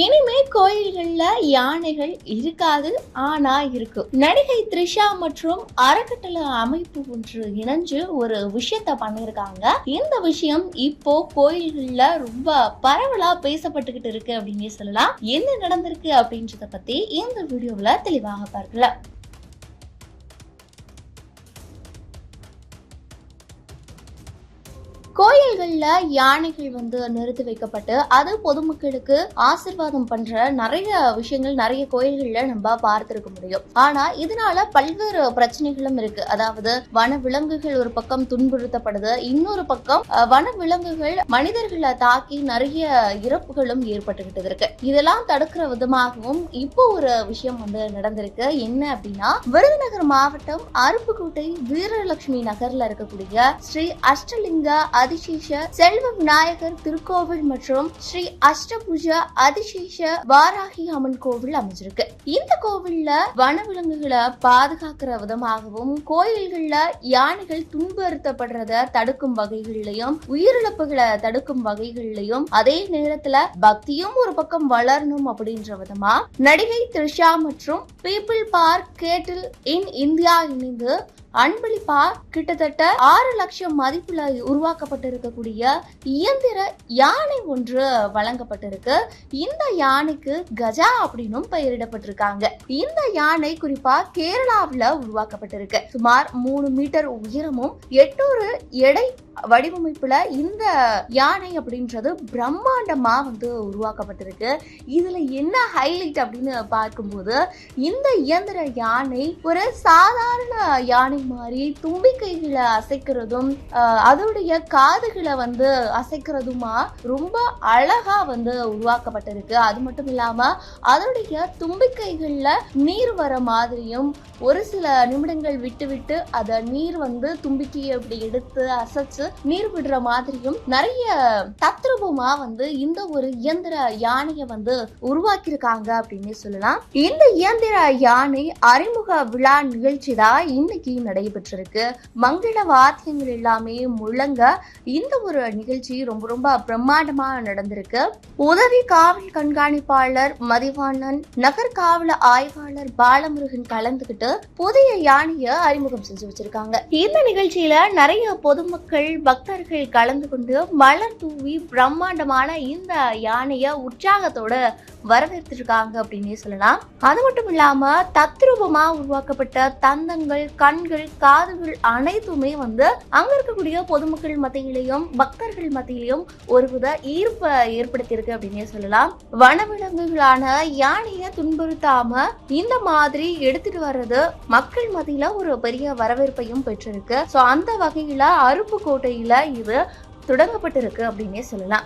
இனிமே கோயில்கள்ல யானைகள் இருக்காது ஆனா இருக்கும் நடிகை த்ரிஷா மற்றும் அறக்கட்டளை அமைப்பு ஒன்று இணைஞ்சு ஒரு விஷயத்த பண்ணிருக்காங்க. இந்த விஷயம் இப்போ கோயில்கள்ல ரொம்ப பரவலா பேசப்பட்டுக்கிட்டு இருக்கு அப்படின்னு சொல்லலாம். என்ன நடந்திருக்கு அப்படின்றத பத்தி இந்த வீடியோவில் தெளிவாக பார்க்கலாம். கோயில்களில் யானைகள் வந்து நிறுத்தி வைக்கப்பட்டு அது பொதுமக்களுக்கு ஆசிர்வாதம் பண்ற நிறைய விஷயங்கள் நிறைய கோயில்களில் நம்ம பார்த்திருக்க முடியும். ஆனா இதனால பல்வேறு பிரச்சனைகளும் இருக்கு. அதாவது வன விலங்குகள் ஒரு பக்கம் துன்புறுத்தப்படுது. இன்னொரு பக்கம் வன விலங்குகள் மனிதர்களை தாக்கி நிறைய இறப்புகளும் ஏற்பட்டுக்கிட்டு இருக்கு. இதெல்லாம் தடுக்கிற விதமாகவும் இப்போ ஒரு விஷயம் வந்து நடந்திருக்கு. என்ன அப்படின்னா விருதுநகர் மாவட்டம் அருப்புக்கோட்டை வீரலட்சுமி நகர்ல இருக்கக்கூடிய ஸ்ரீ அஷ்டலிங்க அதிசேஷ செல்வம் விநாயகர் திருக்கோவில் மற்றும் ஸ்ரீ அஷ்டபுஜ அதிசேஷ வாராகி அம்மன் கோவில் அமைஞ்சிருக்கு. இந்த கோவில்ல வனவிலங்குகளை பாதுகாக்கிற விதமாகவும் கோயில்கள்ல யானைகள் துன்புறுத்தப்படுறத தடுக்கும் வகைகள்லயும் உயிரிழப்புகளை தடுக்கும் வகைகள்லயும் அதே நேரத்துல பக்தியும் ஒரு பக்கம் வளரணும் அப்படின்ற விதமா நடிகை த்ரிஷா மற்றும் பீப்பிள் பார்க் கேட்டில் இன் இந்தியா இணைந்து அன்பளிப்பா கிட்டத்தட்ட ஆறு லட்சம் மதிப்புல உருவாக்கப்பட்டிருக்கக்கூடிய இயந்திர யானை ஒன்று வழங்கப்பட்டிருக்கு. இந்த யானைக்கு கஜா அப்படின்னும் பெயரிடப்பட்டிருக்காங்க. இந்த யானை குறிப்பா கேரளாவில் உருவாக்கப்பட்டிருக்கு. சுமார் மூணு மீட்டர் உயரமும் எட்டூறு எடை வடிவமைப்புல இந்த யானை அப்படின்றது பிரம்மாண்டமா வந்து உருவாக்கப்பட்டிருக்கு. இதுல என்ன ஹைலைட் அப்படின்னு பார்க்கும்போது இந்த இயந்திர யானை ஒரு சாதாரண யானை மாதிரி தும்பிக்கைகளை அசைக்கிறதும் அதோடைய காதுகளை வந்து அசைக்கிறதுமா ரொம்ப அழகா வந்து உருவாக்கப்பட்டிருக்கு. அது மட்டும் இல்லாம அதனுடைய தும்பிக்கைகள்ல நீர் வர மாதிரியும் ஒரு சில நிமிடங்கள் விட்டு விட்டு அதை நீர் வந்து தும்பிக்கையை அப்படி எடுத்து அசைச்சு நீர் விடுற மாதிரியும் நிறைய தத்ரூபமா வந்து இந்த ஒரு இயந்திர யானையை வந்து உருவாக்கியிருக்காங்க அப்படின்னு சொல்லலாம். இந்த இயந்திர யானை அறிமுக விழா நிகழ்ச்சி தான் இன்னைக்கு நடைபெற்றிருக்கு. மங்கள வாத்தியங்கள் எல்லாமே முழங்க இந்த ஒரு நிகழ்ச்சி ரொம்ப ரொம்ப பிரம்மாண்டமா நடந்திருக்கு. உதவி காவல் கண்காணிப்பாளர் மதிவாணன் நகர் காவல ஆய்வாளர் பாலமுருகன் கலந்துகிட்டு புதிய யானையை அறிமுகம் செஞ்சு வச்சிருக்காங்க. இந்த நிகழ்ச்சியில நிறைய பொதுமக்கள் பக்தர்கள் கலந்து கொண்டு மலர் தூவி பிரம்மாண்டமான இந்த யானையை உற்சாகத்தோட வரவேற்றிருக்காங்க அப்படின்னே சொல்லலாம். அது மட்டும் இல்லாம தத்ரூபமா உருவாக்கப்பட்ட தந்தங்கள் கண்கள் காதுகள் அனைத்துமே வந்து அங்க இருக்கக்கூடிய பொதுமக்கள் மத்தியிலையும் பக்தர்கள் மத்தியிலையும் ஒருவித ஈர்ப்பை ஏற்படுத்தியிருக்கு அப்படின்னே சொல்லலாம். வனவிலங்குகளான யானையை துன்புறுத்தாம இந்த மாதிரி எடுத்துட்டு வர்றது மக்கள் மத்தியில ஒரு பெரிய வரவேற்பையும் பெற்றிருக்கு. சோ அந்த வகையில கோட்டையில் இது தொடங்கப்பட்டிருக்கு அப்படின்னே சொல்லலாம்.